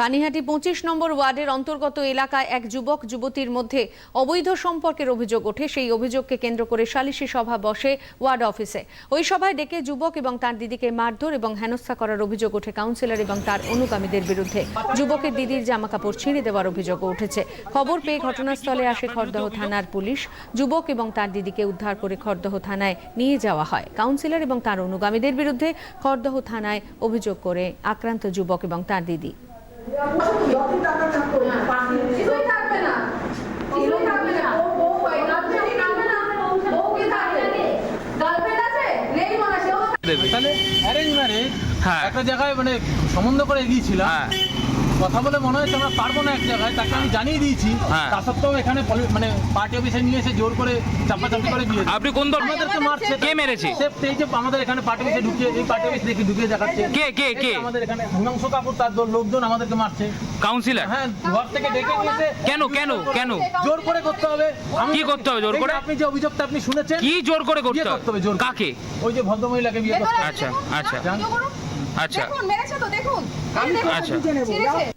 পানিহাটি পঁচিশ নম্বর ওয়ার্ডের অন্তর্গত এলাকায় এক যুবক যুবতীর মধ্যে অবৈধ সম্পর্কের অভিযোগ ওঠে। সেই অভিযোগকে কেন্দ্র করে সালিশি সভা বসে ওয়ার্ড অফিসে। ওই সভায় ডেকে যুবক এবং তার দিদিকে মারধর এবং হেনস্থা করার অভিযোগ ওঠে কাউন্সিলর এবং তার অনুগামীদের বিরুদ্ধে। যুবকের দিদির জামাকাপড় ছিঁড়ে দেওয়ার অভিযোগও উঠেছে। খবর পেয়ে ঘটনাস্থলে আসে খড়দহ থানার পুলিশ। যুবক এবং তার দিদিকে উদ্ধার করে খড়দহ থানায় নিয়ে যাওয়া হয়। কাউন্সিলর এবং তার অনুগামীদের বিরুদ্ধে খড়দহ থানায় অভিযোগ করে আক্রান্ত যুবক এবং তার দিদি। তাহলে অ্যারেঞ্জ ম্যারেজ হ্যাঁ। একটা জায়গায় মানে সম্বন্ধ করে এগিয়েছিলাম হ্যাঁ কথা বলে মনে হচ্ছে আমরা পারব না এক জায়গায় তাকে আমি জানিয়ে দিয়েছি। হ্যাঁ। তা সত্ত্বেও এখানে মানে পার্টি অফিসে নিয়ে এসে জোর করে চাপাচাপি করে দিয়েছে। আপনি কোন দল? আমাদেরকে মারছে। কে মেরেছে? সে যে আমাদের এখানে পার্টি অফিসে ঢুকিয়ে এই পার্টি অফিস দেখে ঢুকিয়ে দেখাচ্ছে। কে কে কে? আমাদের এখানে হিমাংশু কাপুর তার দল- লোকজন আমাদেরকে মারছে। কাউন্সিলর হ্যাঁ ঘর থেকে ডেকে নিয়েছে। কেন কেন কেন? জোর করে করতে হবে। আমি কি করতে হবে? জোর করে? আপনি যে অভিযোগটা আপনি শুনেছেন কি জোর করে করতে হবে? জোর কাকে? ওই যে ভদ্রমহিলাকে বিয়ে করতে আচ্ছা আচ্ছা। আচ্ছা। দেখুন মেরেছে তো দেখুন। আমি আচ্ছা।